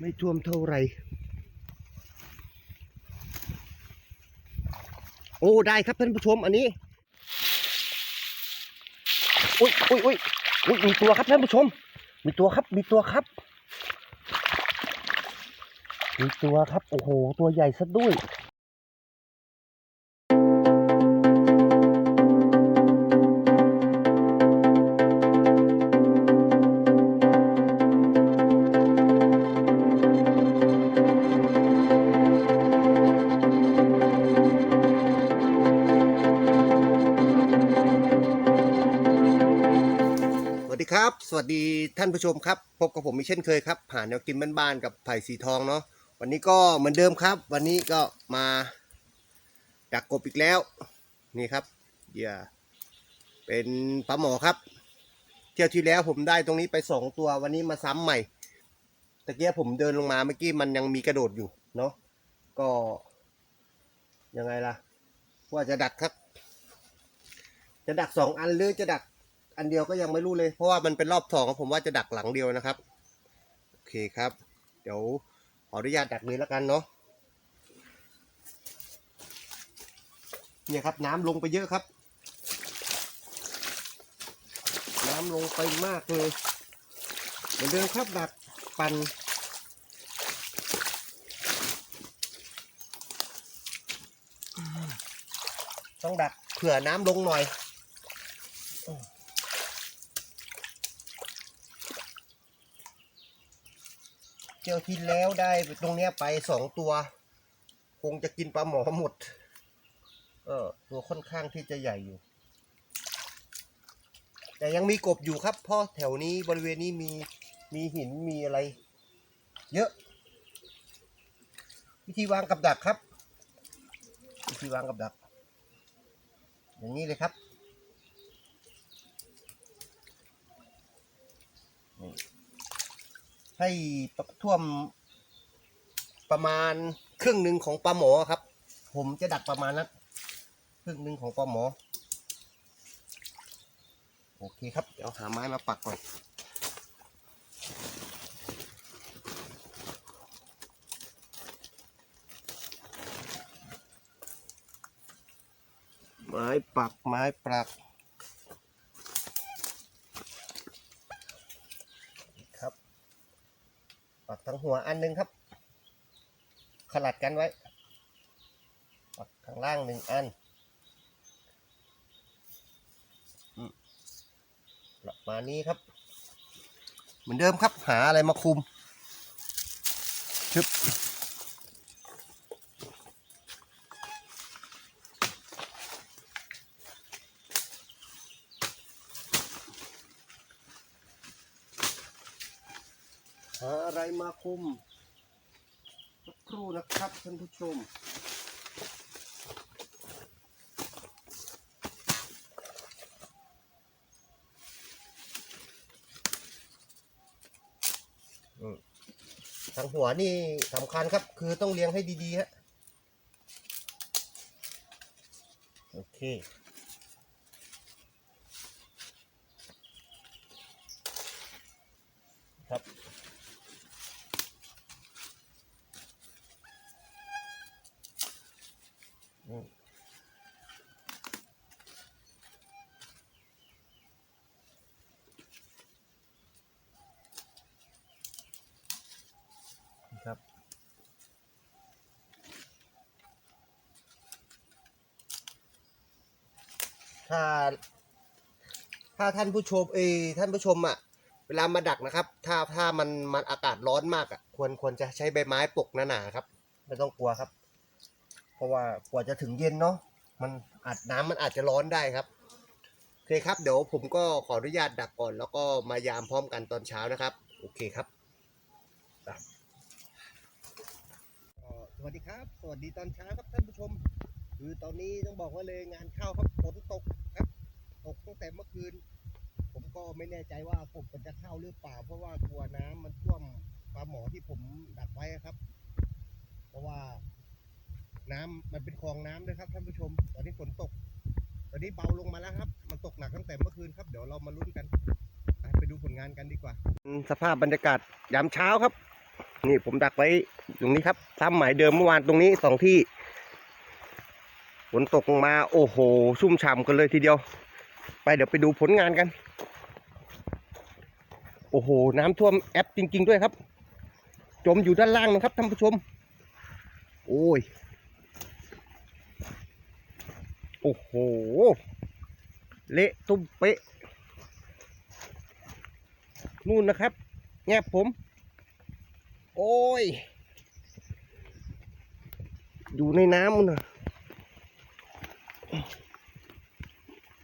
ไม่ท่วมเท่าไหร่ โอ้ได้ครับท่านผู้ชมอันนี้อุ้ยอุ้ยอุ้ยอุ้ยมีตัวครับท่านผู้ชม มีตัวครับ มีตัวครับ มีตัวครับ โอ้โห ตัวใหญ่ซะด้วย วัสดีท่านผู้ชมครับ พบกับผมอีกเช่นเคยครับ ผ่านแนวกินบ้านๆกับไผ่สีทองเนาะวันนี้ก็เหมือนเดิมครับ วันนี้ก็มาดักกบอีกแล้ว นี่ครับเหยื่อเป็นปลาหมอครับ เที่ยวที่แล้วผมได้ตรงนี้ไปสองตัว วันนี้มาซ้ำใหม่ตะเกียผมเดินลงมาเมื่อกี้มันยังมีกระโดดอยู่เนาะก็ยังไงล่ะ ว่าจะดักครับ จะดักสองอันหรือจะดัก อันเดียวก็ยังไม่รู้เลย เพราะว่ามันเป็นรอบสองผมว่าจะดักหลังเดียวนะครับ โอเคครับ เดี๋ยวขออนุญาตดักเลยแล้วกันเนาะเนี่ยครับน้ำลงไปเยอะครับ น้ำลงไปมากเลยเหมือนเดิมครับดักปันต้องดักเผื่อน้ำลงหน่อย ที่ยวที่แล้วได้ตรงเนี้ยไปสองตัว คงจะกินปลาหมอหมด เออตัวค่อนข้างที่จะใหญ่อยู่ แต่ยังมีกบอยู่ครับเพราะแถวนี้บริเวณนี้มีมีหินมีอะไร เยอะ วิธีวางกับดักครับ วิธีวางกับดัก อย่างนี้เลยครับนี่ ให้ท่วมประมาณครึ่งหนึ่งของปลาหมอครับ ผมจะดักประมาณนั้นครึ่งหนึ่งของปลาหมอ โอเคครับ เดี๋ยวหาไม้มาปักก่อนไม้ปักไม้ปัก ครับ ปักทั้งหัวอันหนึ่งครับ ขลัดกันไว้ ปักข้างล่างหนึ่งอันอืมประมาณนี้ครับ เหมือนเดิมครับหาอะไรมาคุมชึบ หาอะไรมาคุมสักครู่นะครับท่านผู้ชมทางหัวนี่สำคัญครับ คือต้องเลี้ยงให้ดีๆฮะโอเค ถ้า ถ้าท่านผู้ชมเอยท่านผู้ชมอะ เวลามาดักนะครับ ถ้าถ้ามันมันอากาศร้อนมากอะ ควรควรจะใช้ใบไม้ปกหนาๆครับ ไม่ต้องกลัวครับ เพราะว่ากว่าจะถึงเย็นเนาะมันอาจน้ำมันอาจจะร้อนได้ครับโอเคครับ เดี๋ยวผมก็ขออนุญาตดักก่อน แล้วก็มายามพร้อมกันตอนเช้านะครับ โอเคครับสวัสดีครับ สวัสดีตอนเช้าครับท่านผู้ชม คือตอนนี้ต้องบอกว่าเลยงานเข้าครับฝนตกครับ ตกตั้งแต่เมื่อคืน ผมก็ไม่แน่ใจว่ากบมันจะเข้าหรือเปล่า เพราะว่ากลัวน้ำมันท่วมปลาหมอที่ผมดักไว้ครับ เพราะว่าน้ำมันเป็นคลองน้ำด้วยครับท่านผู้ชม ตอนนี้ฝนตก ตอนนี้เบาลงมาแล้วครับ มันตกหนักตั้งแต่เมื่อคืนครับ เดี๋ยวเรามาลุ้นกัน ไปดูผลงานกันดีกว่า สภาพบรรยากาศยามเช้าครับ นี่ผมดักไว้ตรงนี้ครับซ้ำหมายเดิมเมื่อวานตรงนี้สองที่ ฝนตกมาโอ้โห ชุ่มฉ่ำกันเลยทีเดียว ไปเดี๋ยวไปดูผลงานกัน โอ้โห น้ำท่วมแอปจริง ๆ ด้วยครับ จมอยู่ด้านล่างนะครับท่านผู้ชม โอ้ย โอ้โห เละตุ้มเป๊ะ นู่นนะครับ แงบผม โอ้ย อยู่ในน้ำนะ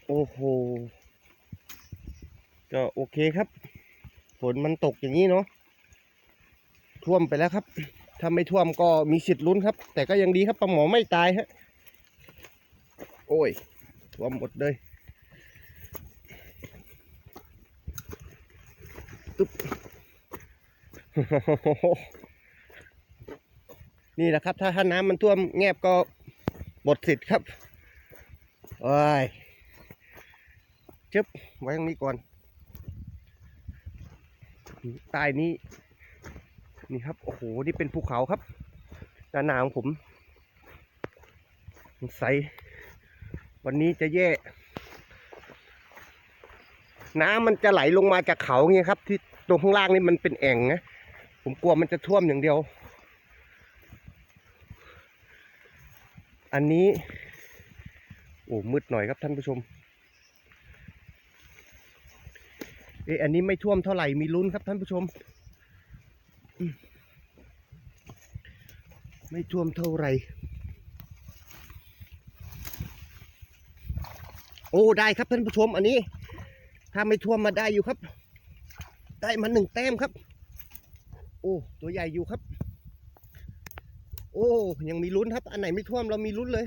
โอ้โห ก็โอเคครับ ฝนมันตกอย่างนี้เนาะ ท่วมไปแล้วครับ ถ้าไม่ท่วมก็มีสิทธิ์ลุ้นครับ แต่ก็ยังดีครับปลาหมอไม่ตายฮะ โอ้ย ท่วมหมดเลยตุ๊บนี่แหละครับ ถ้าถ้าน้ำมันท่วมแงบก็หมดสิทธิ์ครับ โอ้ยจึบไว้ตรงนี้ก่อน ใต้นี้ นี่ครับ โอ้โห นี่เป็นภูเขาครับด้านหน้าของผมสงสัยวันนี้จะแย่ น้ำมันจะไหลลงมาจากเขาเงี้ยครับ ที่ตรงข้างล่างนี่มันเป็นแอ่งนะ ผมกลัวมันจะท่วมอย่างเดียว อันนี้ อ้มืดหน่อยครับท่านผู้ชมเอะอันนี้ไม่ท่วมเท่าไหร่มีลุ้นครับท่านผู้ชมอืมไม่ท่วมเท่าไหร่โอ้ได้ครับท่านผู้ชมอันนี้ ถ้าไม่ท่วมมาได้อยู่ครับ ได้มาหนึ่งแต้มครับ โอ้ตัวใหญ่อยู่ครับ โอ้ยังมีลุ้นครับ อันไหนไม่ท่วมเรามีลุ้นเลย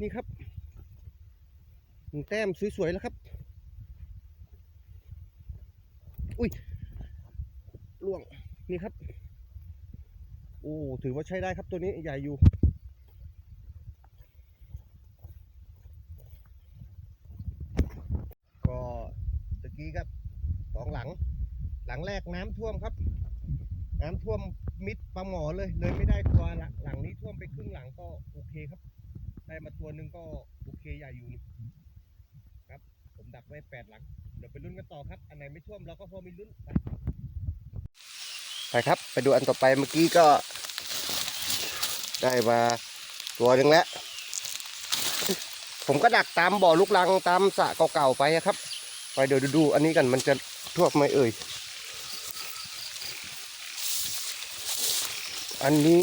นี่ครับหนึ่งแต้มสวยๆแล้วครับ อุ้ยล่วงนี่ครับ โอ้ถือว่าใช้ได้ครับตัวนี้ใหญ่อยู่ก็ตะกี้ครับสองหลัง หลังแรกน้ำท่วมครับ น้ำท่วมมิดปลาหมอเลยเลยไม่ได้ตัวละหลังนี้ท่วมไปครึ่งหลังก็โอเคครับ ได้มาตัวหนึ่งก็โอเคใหญ่อยู่นี่ครับ ผมดักไว้แปดหลัง เดี๋ยวไปลุ้นกันต่อครับ อันไหนไม่ท่วมเราก็พอมีลุ้นไปไปครับ ไปดูอันต่อไปเมื่อกี้ก็ ได้มาตัวหนึ่งแล้ว ผมก็ดักตามบ่อลูกรังตามสะเก่าๆไปครับ ไปเดี๋ยวดูอันนี้กันมันจะท่วมไหมเอ่ย อันนี้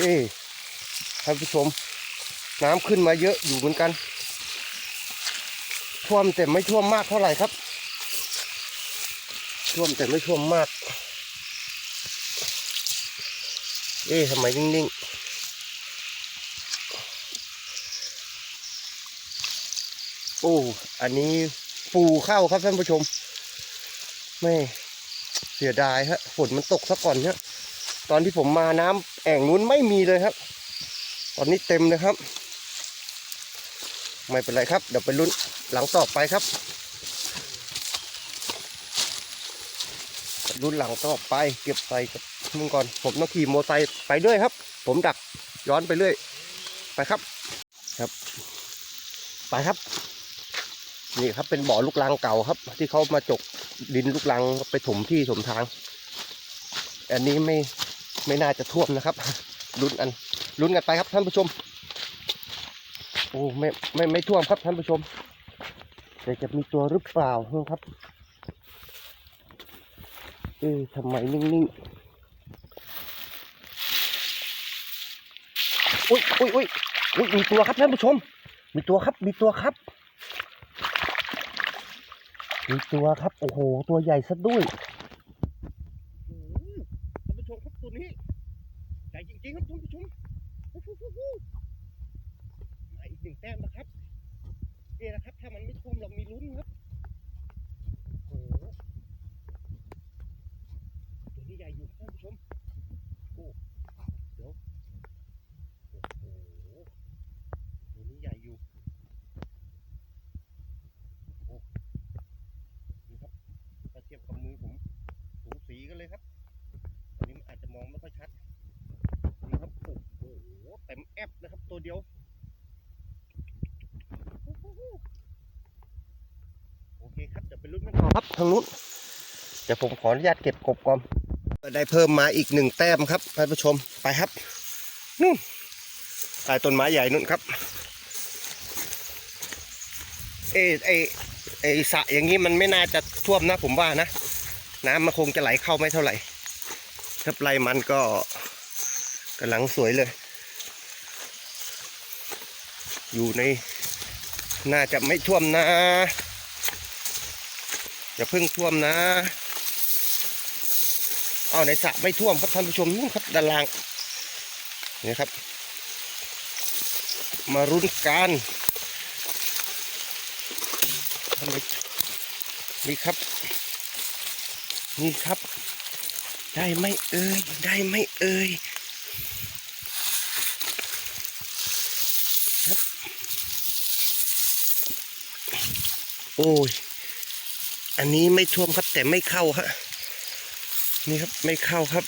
เอ๊ ท่านผู้ชม น้ำขึ้นมาเยอะอยู่เหมือนกัน ท่วมแต่ไม่ท่วมมากเท่าไหร่ครับ ท่วมแต่ไม่ท่วมมาก เอ๊ะทำไมนิ่งๆโอ้ อันนี้ปูเข้าครับท่านผู้ชม ไม่เสียดายฮะ ฝนมันตกซะก่อนฮะ ตอนที่ผมมาน้ำแอ่งนู้นไม่มีเลยครับ ตอนนี้เต็มเลยครับ ไม่เป็นไรครับ เดี๋ยวไปลุ้นหลังต่อไปครับรุ่นหลังต่อไป เก็บใส่กับมึงก่อน ผมต้องขี่มอเตอร์ไซค์ไปด้วยครับ ผมดักย้อนไปเรื่อย ไปครับครับ ไปครับ นี่ครับเป็นบ่อลูกรังเก่าครับ ที่เขามาจกดินลูกรังไปถมที่ถมทาง อันนี้ไม่ไม่น่าจะท่วมนะครับลุ้นอัน ลุ้นกันไปครับท่านผู้ชม โอ้ไม่ไม่ไม่ท่วมครับท่านผู้ชมแต่จะมีตัวหรือเปล่านครับ เอ๊ะทำไมนิ่งๆอุ้ยอุ้ยอุ้ยอุ้ยมีตัวครับท่านผู้ชม มีตัวครับ มีตัวครับ มีตัวครับ โอ้โห ตัวใหญ่ซะด้วยท่านผู้ชมครับตัวนี้ใหญ่จริงๆครับท่านผู้ชม มาอีกหนึ่งแต้มนะครับนี่นะครับ ถ้ามันไม่ท่วมเรามีลุ้นครับโอ้โหตัวนี้ใหญ่อยู่ท่านผู้ชมโอ้เดี๋ยวโอ้โหตัวนี้ใหญ่อยู่โอ้นี่ครับถ้าเทียบกับมือผมสูสีองไม่ค่อยชัดนี่ครับ โอ้โหเต็มแอปนะครับ ตัวเดียว โอเคครับ เดี๋ยวไปลุ้นกันต่อครับทางนู้นเดี๋ยวผมขออนุญาตเก็บกบก่อนได้เพิ่มมาอีกหนึ่งแต้มครับท่านผู้ชมไปครับนู่นใต้ต้นไม้ใหญ่นู่นครับ เอไอไอสระอย่างนี้มันไม่น่าจะท่วมนะผมว่านะ น้ำมันคงจะไหลเข้าไม่เท่าไหร่ถ้าปลายมันก็ กำลังสวยเลย อยู่ใน น่าจะไม่ท่วมนะอย่าเพิ่งท่วมนะ เอาในสระไม่ท่วมครับท่านผู้ชมนู่นครับด้านล่างนี่ครับ มารุนกันนี่ครับ นี่ครับ ได้ไหมเอ่ยได้ไหมเอ่ย ครับ โอ้ย อันนี้ไม่ท่วมครับแต่ไม่เข้าฮะนี่ครับไม่เข้าครับ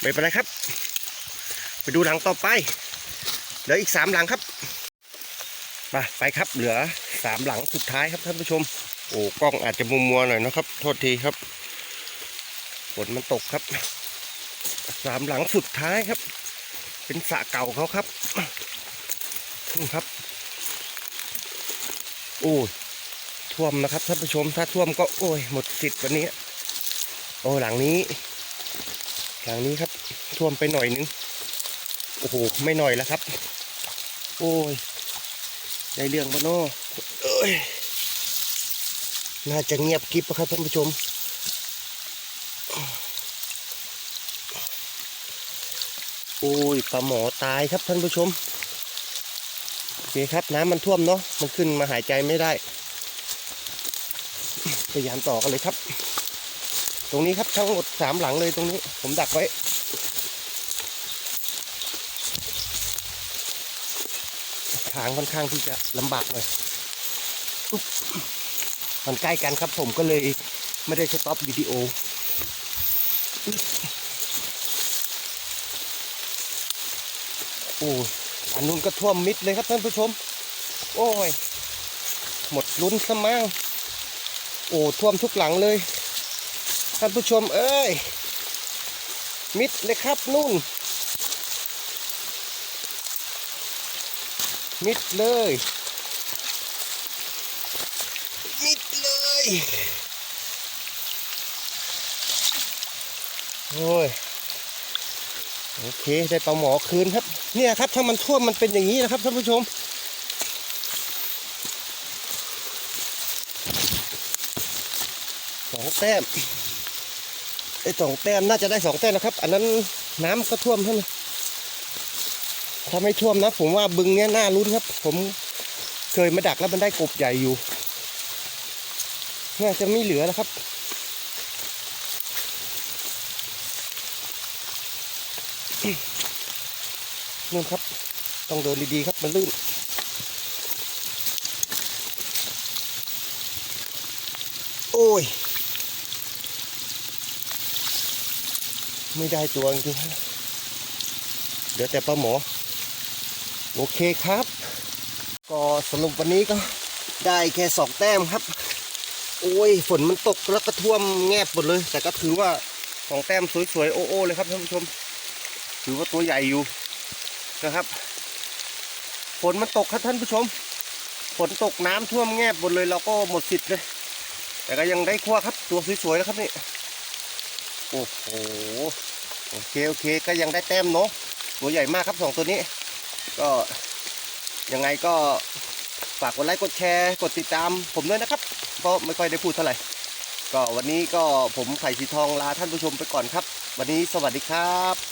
ไม่เป็นไรครับ ไปดูหลังต่อไป เหลืออีกสามหลังครับมาไปครับเหลือสามหลังสุดท้ายครับท่านผู้ชม โอ้กล้องอาจจะมัวมัวๆหน่อยนะครับ โทษทีครับฝนมันตกครับสามหลังสุดท้ายครับ เป็นสะเก่าเขาครับนี่ครับ โอ้ย ท่วมนะครับท่านผู้ชมถ้าท่วมก็โอ้ยหมดสิทธิ์วันนี้ โอ้หลังนี้ หลังนี้ครับท่วมไปหน่อยนึงโอ้โหไม่หน่อยแล้วครับ โอ้ยได้เรื่องปะโน่เอ้ยน่าจะเงียบกิบนะครับท่านผู้ชม โอ้ยปลาหมอตายครับท่านผู้ชมโอเคครับน้ำมันท่วมเนาะมันขึ้นมาหายใจไม่ได้ พยายามต่อกันเลยครับ ตรงนี้ครับทั้งหมดสามหลังเลยตรงนี้ ผมดักไว้ทางค่อนข้างที่จะลำบากหน่อยมันใกล้กันครับผมก็เลยไม่ได้สต็อปวิดีโอโอ้ยอันนู้นก็ท่วมมิดเลยครับท่านผู้ชม โอ้ย หมดลุ้นซะมั่ง โอ้ท่วมทุกหลังเลย ท่านผู้ชมเอ้ย มิดเลยครับนู่น มิดเลย มิดเลย โอ้ย โอเค ได้ปลาหมอคืนครับ เนี่ยครับถ้ามันท่วมมันเป็นอย่างนี้นะครับท่านผู้ชม สองแต้มไอ้สองแต้มน่าจะได้สองแต้มนะครับ อันนั้นน้ำก็ท่วมเท่านั้นถ้าไม่ท่วมนะ ผมว่าบึงเนี้ยน่าลุ้นครับ ผมเคยมาดักแล้วมันได้กบใหญ่อยู่น่าจะไม่เหลือแล้วครับ นู่นครับ ต้องเดินดีๆครับมันลื่นโอ้ย ไม่ได้ตัวจริงเดี๋ยวแต่ปลาหมอ โอเคครับ ก็สรุปวันนี้ก็ได้แค่สองแต้มครับ โอ้ยฝนมันตกแล้วก็ท่วมแงบหมดเลย แต่ก็ถือว่าสองแต้มสวยๆโอ้โอเลยครับท่านผู้ชม ถือว่าตัวใหญ่อยู่นะครับฝนมันตกครับท่านผู้ชมฝนตกน้ำท่วมแงบหมดเลยเราก็หมดสิทธิ์เลย แต่ก็ยังได้คว้าครับตัวสวยๆแล้วครับนี่ โอ้โหโอเคโอเคก็ยังได้แต้มเนาะตัวใหญ่มากครับสองตัวนี้ ก็ยังไงก็ฝากกดไลค์กดแชร์กดติดตามผมด้วยนะครับเพราะไม่ค่อยได้พูดเท่าไหร่ ก็วันนี้ก็ผมไผ่สีทองลาท่านผู้ชมไปก่อนครับ วันนี้สวัสดีครับ